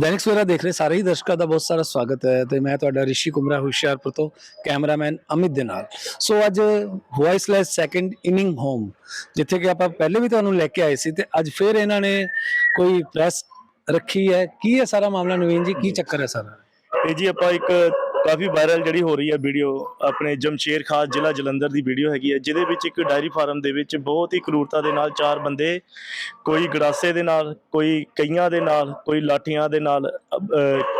ਦੈਨਿਕ ਸਵੇਰਾ ਦੇਖ ਰਹੇ ਸਾਰੇ ਹੀ ਦਰਸ਼ਕਾਂ ਦਾ ਬਹੁਤ ਸਾਰਾ ਸਵਾਗਤ ਹੈ ਤੇ ਮੈਂ ਤੁਹਾਡਾ ਰਿਸ਼ੀ ਕੁਮਰਾ ਹੁਸ਼ਿਆਰਪੁਰ ਤੋਂ ਕੈਮਰਾਮੈਨ ਅਮਿਤ ਦੇ ਨਾਲ। ਸੋ ਅੱਜ ਵੌਇਸਲੈਸ ਸੈਕੰਡ ਇਨਿੰਗ ਹੋਮ ਜਿੱਥੇ ਕਿ ਆਪਾਂ ਪਹਿਲੇ ਵੀ ਤੁਹਾਨੂੰ ਲੈ ਕੇ ਆਏ ਸੀ ਤੇ ਅੱਜ ਫਿਰ ਇਹਨਾਂ ਨੇ ਕੋਈ ਪ੍ਰੈਸ ਰੱਖੀ ਹੈ। ਕੀ ਹੈ ਸਾਰਾ ਮਾਮਲਾ ਨਵੀਨ ਜੀ? ਕੀ ਚੱਕਰ ਹੈ ਸਾਰਾ? ਇਹ ਜੀ ਆਪਾਂ ਇੱਕ ਕਾਫੀ ਵਾਇਰਲ ਜਿਹੜੀ ਹੋ ਰਹੀ ਹੈ ਵੀਡੀਓ ਆਪਣੇ ਜਮਸ਼ੇਰ ਖਾਨ ਜ਼ਿਲ੍ਹਾ ਜਲੰਧਰ ਦੀ ਵੀਡੀਓ ਹੈਗੀ ਹੈ, ਜਿਹਦੇ ਵਿੱਚ ਇੱਕ ਡਾਇਰੀ ਫਾਰਮ ਦੇ ਵਿੱਚ ਬਹੁਤ ਹੀ ਕਰੂਰਤਾ ਦੇ ਨਾਲ ਚਾਰ ਬੰਦੇ, ਕੋਈ ਗੜਾਸੇ ਦੇ ਨਾਲ, ਕੋਈ ਕਈਆਂ ਦੇ ਨਾਲ, ਕੋਈ ਲਾਠੀਆਂ ਦੇ ਨਾਲ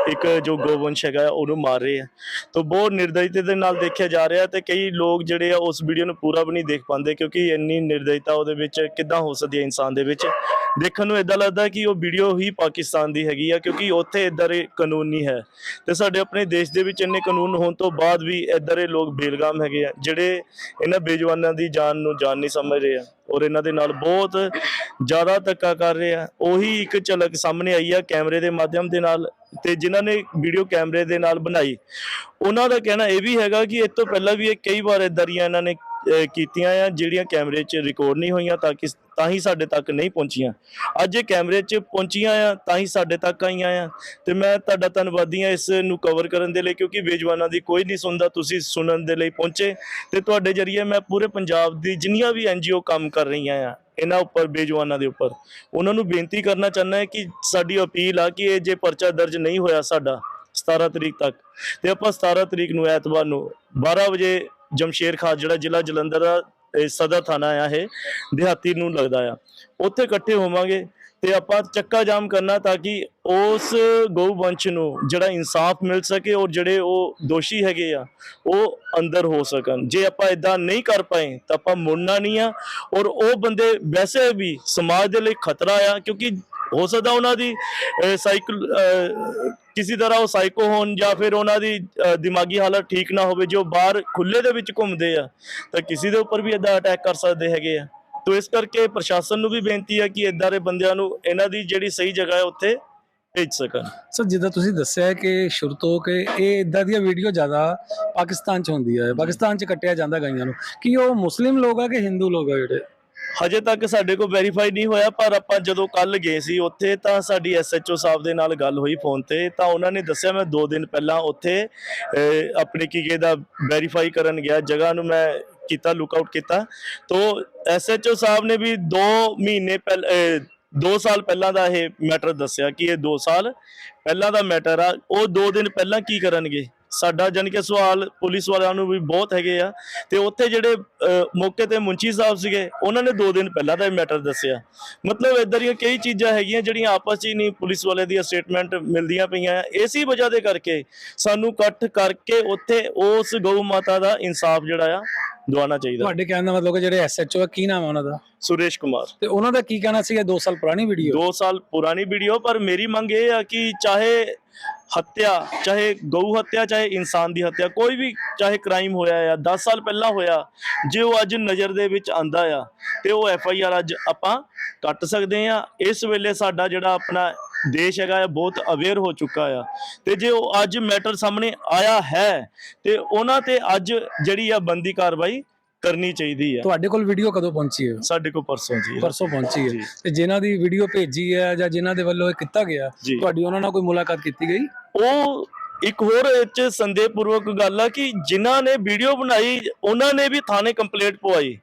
ਇੱਕ ਜੋ ਗੋਵੰਸ਼ ਹੈਗਾ ਉਹਨੂੰ ਮਾਰ ਰਹੇ ਆ ਤਾਂ ਬਹੁਤ ਨਿਰਦਇਤਾ ਦੇ ਨਾਲ ਦੇਖਿਆ ਜਾ ਰਿਹਾ ਤੇ ਕਈ ਲੋਕ ਜਿਹੜੇ ਆ ਉਸ ਵੀਡੀਓ ਨੂੰ ਪੂਰਾ ਵੀ ਨਹੀਂ ਦੇਖ ਪਾਉਂਦੇ ਕਿਉਂਕਿ ਇੰਨੀ ਨਿਰਦਇਤਾ ਉਹਦੇ ਵਿੱਚ ਕਿੱਦਾਂ ਹੋ ਸਕਦੀ ਹੈ ਇਨਸਾਨ ਦੇ ਵਿੱਚ। ਦੇਖਣ ਨੂੰ ਇਦਾਂ ਲੱਗਦਾ ਕਿ ਉਹ ਵੀਡੀਓ ਹੀ ਪਾਕਿਸਤਾਨ ਦੀ ਹੈਗੀ ਆ ਕਿਉਂਕਿ ਉੱਥੇ ਇਦਾਂ ਕਾਨੂੰਨ ਨਹੀਂ ਹੈ। ਤੇ ਸਾਡੇ ਆਪਣੇ ਦੇਸ਼ ਦੇ ਵਿੱਚ ਇੰਨੇ ਕਾਨੂੰਨ ਹੋਣ ਤੋਂ ਬਾਅਦ ਵੀ ਇਦਾਂ ਦੇ ਲੋਕ ਬੇਲਗਾਮ ਹੈਗੇ ਆ, ਜਿਹੜੇ ਇਹਨਾਂ ਬੇਜਵਾਨਾਂ ਦੀ ਜਾਨ ਨੂੰ ਜਾਨ ਨਹੀਂ ਸਮਝ ਰਹੇ ਆ ਔਰ ਇਹਨਾਂ ਦੇ ਨਾਲ ਬਹੁਤ ਜ਼ਿਆਦਾ ਧੱਕਾ ਕਰ ਰਹੇ ਆ। ਉਹੀ ਇੱਕ ਝਲਕ ਸਾਹਮਣੇ ਆਈ ਆ ਕੈਮਰੇ ਦੇ ਮਾਧਿਅਮ ਦੇ ਨਾਲ ਤੇ ਜਿਨ੍ਹਾਂ ਨੇ ਵੀਡੀਓ ਕੈਮਰੇ ਦੇ ਨਾਲ ਬਣਾਈ। ਉਹਨਾਂ ਦਾ ਕਹਿਣਾ ਇਹ ਵੀ ਹੈਗਾ ਕਿ ਇਸ ਤੋਂ ਪਹਿਲਾਂ ਵੀ ਇਹ ਕਈ ਵਾਰ ਇਦਾਂ ਦੀਆਂ ਇਹਨਾਂ ਨੇ ਕੀਤੀਆਂ ਆ ਜਿਹੜੀਆਂ ਕੈਮਰੇ 'ਚ ਰਿਕਾਰਡ ਨਹੀਂ ਹੋਈਆਂ ਤਾਂ ਕਿ ਤਾਂ ਹੀ ਸਾਡੇ ਤੱਕ ਨਹੀਂ ਪਹੁੰਚੀਆਂ। ਅੱਜ ਇਹ ਕੈਮਰੇ 'ਚ ਪਹੁੰਚੀਆਂ ਆ, ਤਾਂ ਹੀ ਸਾਡੇ ਤੱਕ ਆਈਆਂ ਆ। ਤੇ ਮੈਂ ਤੁਹਾਡਾ ਧੰਨਵਾਦੀ ਆ ਇਸ ਨੂੰ ਕਵਰ ਕਰਨ ਦੇ ਲਈ, ਕਿਉਂਕਿ ਬੇਜਵਾਨਾਂ ਦੀ ਕੋਈ ਨਹੀਂ ਸੁਣਦਾ, ਤੁਸੀਂ ਸੁਣਨ ਦੇ ਲਈ ਪਹੁੰਚੇ। ਤੇ ਤੁਹਾਡੇ ਜਰੀਏ ਮੈਂ ਪੂਰੇ ਪੰਜਾਬ ਦੀ ਜਿੰਨੀਆਂ ਵੀ ਐਨਜੀਓ ਕੰਮ ਕਰ ਰਹੀਆਂ ਆ, ਇਹਨਾਂ ਉੱਪਰ ਬੇਜਵਾਨਾਂ ਦੇ ਉੱਪਰ, ਉਹਨਾਂ ਨੂੰ ਬੇਨਤੀ ਕਰਨਾ ਚਾਹੁੰਦਾ ਹੈ ਕਿ ਸਾਡੀ ਅਪੀਲ ਆ ਕਿ ਇਹ ਜੇ ਪਰਚਾ ਦਰਜ ਨਹੀਂ ਹੋਇਆ ਸਾਡਾ 17 ਤਰੀਕ ਤੱਕ, ਤੇ ਆਪਾਂ 17 ਤਰੀਕ ਨੂੰ ਐਤਵਾਰ ਨੂੰ 12 ਵਜੇ ਜਮਸ਼ੇਰ ਖਾਸ ਜਿਹੜਾ ਜ਼ਿਲ੍ਹਾ ਜਲੰਧਰ ਦਾ ਸਦਾ ਸਦਰ ਥਾਣਾ ਆ ਇਹ, ਦਿਹਾਤੀ ਨੂੰ ਲੱਗਦਾ ਆ। ਉੱਥੇ ਇਕੱਠੇ ਹੋਵਾਂਗੇ ਤੇ ਆਪਾਂ ਚੱਕਾ ਜਾਮ ਕਰਨਾ ਤਾਂ ਕਿ ਉਸ ਗਊ ਵੰਸ਼ ਨੂੰ ਜਿਹੜਾ ਇਨਸਾਫ ਮਿਲ ਸਕੇ ਔਰ ਜਿਹੜੇ ਉਹ ਦੋਸ਼ੀ ਹੈਗੇ ਆ, ਉਹ ਅੰਦਰ ਹੋ ਸਕਣ। ਜੇ ਆਪਾਂ ਇਦਾਂ ਨਹੀਂ ਕਰ ਪਾਏ ਤਾਂ ਆਪਾਂ ਮੁੜਨਾ ਨਹੀਂ ਆ ਔਰ ਉਹ ਬੰਦੇ ਵੈਸੇ ਵੀ ਸਮਾਜ ਦੇ ਲਈ ਖਤਰਾ ਆ ਕਿਉਂਕਿ ਹੋ ਸਕਦਾ ਉਹਨਾਂ ਦੀ ਸਾਈਕਲ ਕਿਸੇ ਤਰ੍ਹਾਂ ਉਹ ਸਾਈਕੋ ਹੋਣ ਜਾਂ ਫਿਰ ਉਹਨਾਂ ਦੀ ਦਿਮਾਗੀ ਹਾਲਤ ਠੀਕ ਨਾ ਹੋਵੇ, ਜੋ ਬਾਹਰ ਖੁੱਲੇ ਦੇ ਵਿੱਚ ਘੁੰਮਦੇ ਆ, ਤਾਂ ਕਿਸੇ ਦੇ ਉੱਪਰ ਵੀ ਇਦਾਂ ਅਟੈਕ ਕਰ ਸਕਦੇ ਹੈਗੇ ਆ। ਤੋ ਇਸ ਕਰਕੇ ਪ੍ਰਸ਼ਾਸਨ ਨੂੰ ਵੀ ਬੇਨਤੀ ਹੈ ਕਿ ਇਦਾਂ ਦੇ ਬੰਦਿਆਂ ਨੂੰ ਇਹਨਾਂ ਦੀ ਜਿਹੜੀ ਸਹੀ ਜਗ੍ਹਾ ਹੈ ਉੱਥੇ ਭੇਜ ਸਕਣ। ਸਰ, ਜਿੱਦਾਂ ਤੁਸੀਂ ਦੱਸਿਆ ਹੈ ਕਿ ਸ਼ੁਰੂ ਤੋਂ ਕਿ ਇਹ ਇਦਾਂ ਦੀਆਂ ਵੀਡੀਓ ਜ਼ਿਆਦਾ ਪਾਕਿਸਤਾਨ 'ਚ ਹੁੰਦੀ ਹੈ ਪਾਕਿਸਤਾਨ 'ਚ ਕੱਟਿਆ ਜਾਂਦਾ ਗਾਈਆਂ ਨੂੰ। ਕੀ ਉਹ ਮੁਸਲਿਮ ਲੋਕ ਆ ਕਿ ਹਿੰਦੂ ਲੋਕ ਆ ਜਿਹੜੇ? ਹਜੇ ਤੱਕ ਸਾਡੇ ਕੋਲ ਵੈਰੀਫਾਈ ਨਹੀਂ ਹੋਇਆ, ਪਰ ਆਪਾਂ ਜਦੋਂ ਕੱਲ ਗਏ ਸੀ ਉੱਥੇ, ਤਾਂ ਸਾਡੀ ਐਸਐਚਓ ਸਾਹਿਬ ਦੇ ਨਾਲ ਗੱਲ ਹੋਈ ਫੋਨ ਤੇ, ਤਾਂ ਉਹਨਾਂ ਨੇ ਦੱਸਿਆ ਮੈਂ 2 ਦਿਨ ਪਹਿਲਾਂ ਉੱਥੇ ਆਪਣੇ ਕੀ ਦਾ ਵੈਰੀਫਾਈ ਕਰਨ ਗਿਆ, ਜਗ੍ਹਾ ਨੂੰ ਮੈਂ ਕੀਤਾ ਲੁੱਕ ਆਊਟ ਕੀਤਾ। ਤੋ ਐਸਐਚਓ ਸਾਹਿਬ ਨੇ ਵੀ 2 ਮਹੀਨੇ ਪਹਿਲ 2 ਸਾਲ ਪਹਿਲਾਂ ਦਾ ਇਹ ਮੈਟਰ ਦੱਸਿਆ ਕਿ ਇਹ 2 ਸਾਲ ਪਹਿਲਾਂ ਦਾ ਮੈਟਰ ਆ, ਉਹ 2 ਦਿਨ ਪਹਿਲਾਂ ਕੀ ਕਰਨਗੇ? ਸਾਡਾ ਜਾਣੀ ਕਿ ਸਵਾਲ ਪੁਲਿਸ ਵਾਲਿਆਂ ਨੂੰ ਵੀ ਬਹੁਤ ਹੈਗੇ ਆ। ਤੇ ਉੱਥੇ ਜਿਹੜੇ ਮੌਕੇ ਤੇ ਮੁੰਚੀ ਸਾਹਿਬ ਸੀਗੇ ਉਹਨਾਂ ਨੇ 2 ਦਿਨ ਪਹਿਲਾਂ ਦਾ ਇਹ ਮੈਟਰ ਦੱਸਿਆ। ਮਤਲਬ ਇਦਾਂ ਦੀਆਂ ਕਈ ਚੀਜ਼ਾਂ ਹੈਗੀਆਂ ਜਿਹੜੀਆਂ ਆਪਸ 'ਚ ਹੀ ਨਹੀਂ ਪੁਲਿਸ ਵਾਲੇ ਦੀਆਂ ਸਟੇਟਮੈਂਟ ਮਿਲਦੀਆਂ ਪਈਆਂ। ਆ ਇਸੇ ਵਜ੍ਹਾ ਦੇ ਕਰਕੇ ਸਾਨੂੰ ਇਕੱਠ ਕਰਕੇ ਉੱਥੇ ਉਸ ਗਊ ਮਾਤਾ ਦਾ ਇਨਸਾਫ ਜਿਹੜਾ ਆ ਦਵਾਉਣਾ ਚਾਹੀਦਾ। ਤੁਹਾਡੇ ਕਹਿਣ ਦਾ ਮਤਲਬ ਕਿ ਜਿਹੜੇ ਐਸਐਚਓ ਆ ਕੀ ਨਾਮ ਹੈ ਉਹਨਾਂ ਦਾ? ਸੁਰੇਸ਼ ਕੁਮਾਰ। ਤੇ ਉਹਨਾਂ ਦਾ ਕੀ ਕਹਿਣਾ ਸੀਗਾ? 2 ਸਾਲ ਪੁਰਾਣੀ ਵੀਡੀਓ 2 ਸਾਲ ਪੁਰਾਣੀ ਵੀਡੀਓ ਪਰ ਮੇਰੀ ਮੰਗ ਇਹ ਆ ਕਿ ਚਾਹੇ ਹੱਤਿਆ ਚਾਹੇ ਗਊ ਹੱਤਿਆ ਚਾਹੇ ਇਨਸਾਨ ਦੀ ਹੱਤਿਆ ਕੋਈ ਵੀ ਚਾਹੇ ਕ੍ਰਾਈਮ ਹੋਇਆ ਆ 10 ਸਾਲ ਪਹਿਲਾਂ ਹੋਇਆ ਜੇ ਉਹ ਅੱਜ ਨਜ਼ਰ ਦੇ ਵਿੱਚ ਆਂਦਾ ਆ ਤੇ ਉਹ ਐਫ ਆਈ ਆਰ ਅੱਜ ਆਪਾਂ ਕੱਟ ਸਕਦੇ ਆ। ਇਸ ਵੇਲੇ ਸਾਡਾ ਜਿਹੜਾ ਆਪਣਾ ਦੇਸ਼ ਹੈਗਾ ਆ ਬਹੁਤ ਅਵੇਅਰ ਹੋ ਚੁੱਕਾ ਆ। ਤੇ ਜੇ ਉਹ ਅੱਜ ਮੈਟਰ ਸਾਹਮਣੇ ਆਇਆ ਹੈ ਤੇ ਉਹਨਾਂ ਤੇ ਅੱਜ ਜਿਹੜੀ ਆ ਬੰਦੀ ਕਾਰਵਾਈ ਕਰਨੀ ਚਾਹੀਦੀ ਆ। ਤੁਹਾਡੇ ਕੋਲ ਵੀਡੀਓ ਕਦੋਂ ਪਹੁੰਚੀ ਹੈ? ਸਾਡੇ ਕੋਲ ਪਰਸੋਂ ਜੀ। ਪਰਸੋਂ ਪਹੁੰਚੀ। ਹੈ। ਤੇ ਜਿਨ੍ਹਾਂ ਦੀ ਵੀਡੀਓ ਭੇਜੀ ਹੈ ਜਾਂ ਜਿਨ੍ਹਾਂ ਦੇ ਵੱਲੋਂ ਇਹ ਕੀਤਾ ਗਿਆ। ਤੁਹਾਡੀ ਉਹਨਾਂ ਨਾਲ ਕੋਈ ਮੁਲਾਕਾਤ ਕੀਤੀ ਗਈ? ਉਹ ਇੱਕ ਹੋਰ ਇਹ 'ਚ ਸੰਦੇਹਪੂਰਵਕ ਗੱਲ ਆ ਕਿ ਜਿਨ੍ਹਾਂ ਨੇ ਵੀਡੀਓ ਬਣਾਈ ਉਹਨਾਂ ਨੇ ਵੀ ਥਾਣੇ ਕੰਪਲੇਂਟ ਪਵਾਈ।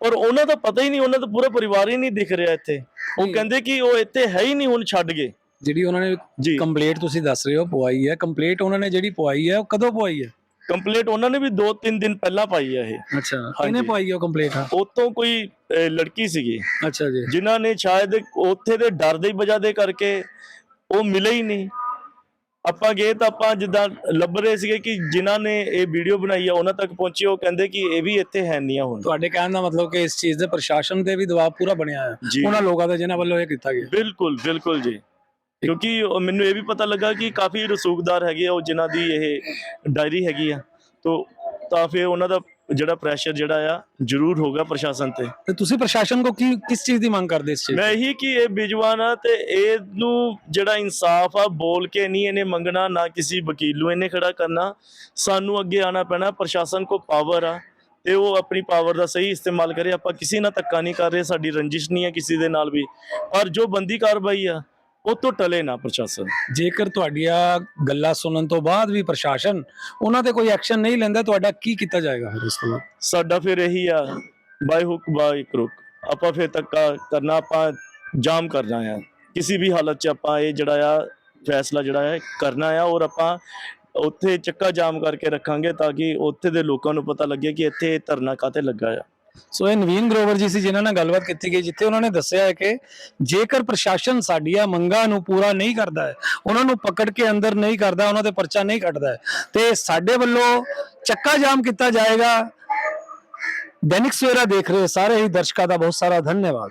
ਪਰ ਉਹਨਾਂ ਦਾ ਪਤਾ ਹੀ ਨਹੀਂ ਉਹਨਾਂ ਦਾ ਪੂਰਾ ਪਰਿਵਾਰ ਹੀ ਨਹੀਂ ਦਿਖ ਰਿਹਾ ਇੱਥੇ। ਉਹ। ਕਹਿੰਦੇ ਕਿ ਉਹ ਇੱਥੇ ਹੈ ਹੀ ਨਹੀਂ ਹੁਣ ਛੱਡ ਗਏ। ਜਿਹੜੀ ਉਹਨਾਂ ਨੇ ਕੰਪਲੀਟ ਤੁਸੀਂ ਦੱਸ ਰਹੇ ਹੋ ਪਵਾਈ ਹੈ। ਕੰਪਲੀਟ ਉਹਨਾਂ ਨੇ ਜਿਹੜੀ ਪਵਾਈ ਹੈ ਉਹ ਕਦੋਂ ਪਵਾਈ ਹੈ? ਕੰਪਲੇਂਟ ਉਹਨਾਂ ਨੇ ਵੀ 2-3 ਦਿਨ ਪਹਿਲਾਂ ਪਾਈ ਆ ਇਹ। ਅੱਛਾ ਕਿਹਨੇ ਪਵਾਈ ਹੈ ਉਹ ਕੰਪਲੀਟ? ਉਤੋਂ ਕੋਈ ਲੜਕੀ ਸੀਗੀ। ਅੱਛਾ ਜੀ। ਜਿਨ੍ਹਾਂ ਨੇ ਸ਼ਾਇਦ ਉੱਥੇ ਦੇ ਡਰ ਦੀ ਵਜ੍ਹਾ ਦੇ ਕਰਕੇ ਉਹ ਮਿਲੇ ਹੀ ਨਹੀਂ। ਆਪਾਂ ਗਏ ਤਾਂ ਆਪਾਂ ਜਿੱਦਾਂ ਲੱਭ ਰਹੇ ਸੀਗੇ ਕਿ ਜਿਨ੍ਹਾਂ ਨੇ ਇਹ ਵੀਡੀਓ ਬਣਾਈ ਆ ਉਹਨਾਂ ਤੱਕ ਪਹੁੰਚੇ ਉਹ ਕਹਿੰਦੇ ਕਿ ਇਹ ਵੀ ਇੱਥੇ ਹੈ ਨਹੀਂ ਆ ਹੁਣ। ਤੁਹਾਡੇ ਕਹਿਣ ਦਾ ਮਤਲਬ ਕਿ ਇਸ ਚੀਜ਼ ਦੇ ਪ੍ਰਸ਼ਾਸਨ ਤੇ ਵੀ ਦਬਾਅ ਪੂਰਾ ਬਣਿਆ ਜੀ। ਉਹਨਾਂ ਲੋਕਾਂ ਦਾ ਜਿਨ੍ਹਾਂ ਵੱਲੋਂ ਇਹ ਕੀਤਾ ਗਿਆ। ਬਿਲਕੁਲ ਬਿਲਕੁਲ ਜੀ। ਕਿਉਂਕਿ ਮੈਨੂੰ ਇਹ ਵੀ ਪਤਾ ਲੱਗਾ ਕਿ ਕਾਫੀ ਰਸੂਖਦਾਰ ਹੈਗੇ ਆ ਉਹ ਜਿਨ੍ਹਾਂ ਦੀ ਇਹ ਡਾਇਰੀ ਹੈਗੀ ਆ। ਤੋ ਤਾਂ ਫਿਰ ਉਹਨਾਂ ਦਾ ਜਿਹੜਾ ਪ੍ਰੈਸ਼ਰ ਜਿਹੜਾ ਆ ਜ਼ਰੂਰ ਹੋਗਾ ਪ੍ਰਸ਼ਾਸਨ ਤੇ। ਤੇ ਤੁਸੀਂ ਪ੍ਰਸ਼ਾਸਨ ਕੋ ਕੀ ਕਿਸ ਚੀਜ਼ ਦੀ ਮੰਗ ਕਰਦੇ ਇਸ ਚੀਜ਼ ਮੈਂ ਇਹੀ ਕਿ ਇਹ ਬਿਜਵਾਨ ਆ ਤੇ ਇਹਨੂੰ ਜਿਹੜਾ ਇਨਸਾਫ ਆ ਬੋਲ ਕੇ ਨਹੀਂ ਇਹਨੇ ਮੰਗਣਾ ਨਾ ਕਿਸੇ ਵਕੀਲ ਨੂੰ ਇਹਨੇ ਖੜਾ ਕਰਨਾ। ਸਾਨੂੰ ਅੱਗੇ ਆਣਾ ਪੈਣਾ ਪ੍ਰਸ਼ਾਸਨ ਕੋ ਪਾਵਰ ਆ ਤੇ ਉਹ ਆਪਣੀ ਪਾਵਰ ਦਾ ਸਹੀ ਇਸਤੇਮਾਲ ਕਰੇ। ਆਪਾਂ ਕਿਸੇ ਨਾਲ ਧੱਕਾ ਨਹੀਂ ਕਰ ਰਹੇ ਸਾਡੀ ਰੰਜਿਸ਼ ਨਹੀਂ ਹੈ ਕਿਸੇ ਦੇ ਨਾਲ ਵੀ। ਪਰ ਜੋ ਬੰਦੀ ਕਾਰਵਾਈ ਆ ਉਹ ਤੋਂ ਟਲੇ ਨਾ ਪ੍ਰਸ਼ਾਸਨ। ਜੇਕਰ ਤੁਹਾਡੀਆਂ ਗੱਲਾਂ ਸੁਣਨ ਤੋਂ ਬਾਅਦ ਵੀ ਪ੍ਰਸ਼ਾਸਨ ਉਹਨਾਂ ਤੇ ਕੋਈ ਐਕਸ਼ਨ ਨਹੀਂ ਲੈਂਦਾ ਤੁਹਾਡਾ ਕੀ ਕੀਤਾ ਜਾਏਗਾ ਫਿਰ ਇਸ ਤੋਂ ਸਾਡਾ ਫਿਰ ਇਹੀ ਆ ਬਾਈ ਹੁੱਕ ਬਾਈ ਕਰੁਕ। ਆਪਾਂ ਫਿਰ ਧੱਕਾ ਕਰਨਾ ਆਪਾਂ ਜਾਮ ਕਰਨਾ ਆ। ਕਿਸੇ ਵੀ ਹਾਲਤ 'ਚ ਆਪਾਂ ਇਹ ਜਿਹੜਾ ਆ ਫੈਸਲਾ ਜਿਹੜਾ ਹੈ ਕਰਨਾ ਆ ਔਰ ਆਪਾਂ ਉੱਥੇ ਚੱਕਾ ਜਾਮ ਕਰਕੇ ਰੱਖਾਂਗੇ ਤਾਂ ਕਿ ਉੱਥੇ ਦੇ ਲੋਕਾਂ ਨੂੰ ਪਤਾ ਲੱਗੇ ਕਿ ਇੱਥੇ ਧਰਨਾ ਕਾਤੇ ਲੱਗਾ ਆ। ਸੋ ਇਹ ਨਵੀਨ ਗਰੋਵਰ ਜੀ ਸੀ, ਜਿਨ੍ਹਾਂ ਨਾਲ ਗੱਲਬਾਤ ਕੀਤੀ ਗਈ, ਜਿੱਥੇ ਉਹਨਾਂ ਨੇ ਦੱਸਿਆ ਹੈ ਕਿ ਜੇਕਰ ਪ੍ਰਸ਼ਾਸਨ ਸਾਡੀਆਂ ਮੰਗਾਂ ਨੂੰ ਪੂਰਾ ਨਹੀਂ ਕਰਦਾ ਹੈ, ਉਹਨਾਂ ਨੂੰ ਪਕੜ ਕੇ ਅੰਦਰ ਨਹੀਂ ਕਰਦਾ, ਉਹਨਾਂ ਤੇ ਪਰਚਾ ਨਹੀਂ ਕੱਟਦਾ ਤੇ ਸਾਡੇ ਵੱਲੋਂ ਚੱਕਾ ਜਾਮ ਕੀਤਾ ਜਾਏਗਾ। ਦੈਨਿਕ ਸਵੇਰਾ ਦੇਖ ਰਹੇ ਸਾਰੇ ਹੀ ਦਰਸ਼ਕਾਂ ਦਾ ਬਹੁਤ ਸਾਰਾ ਧੰਨਵਾਦ।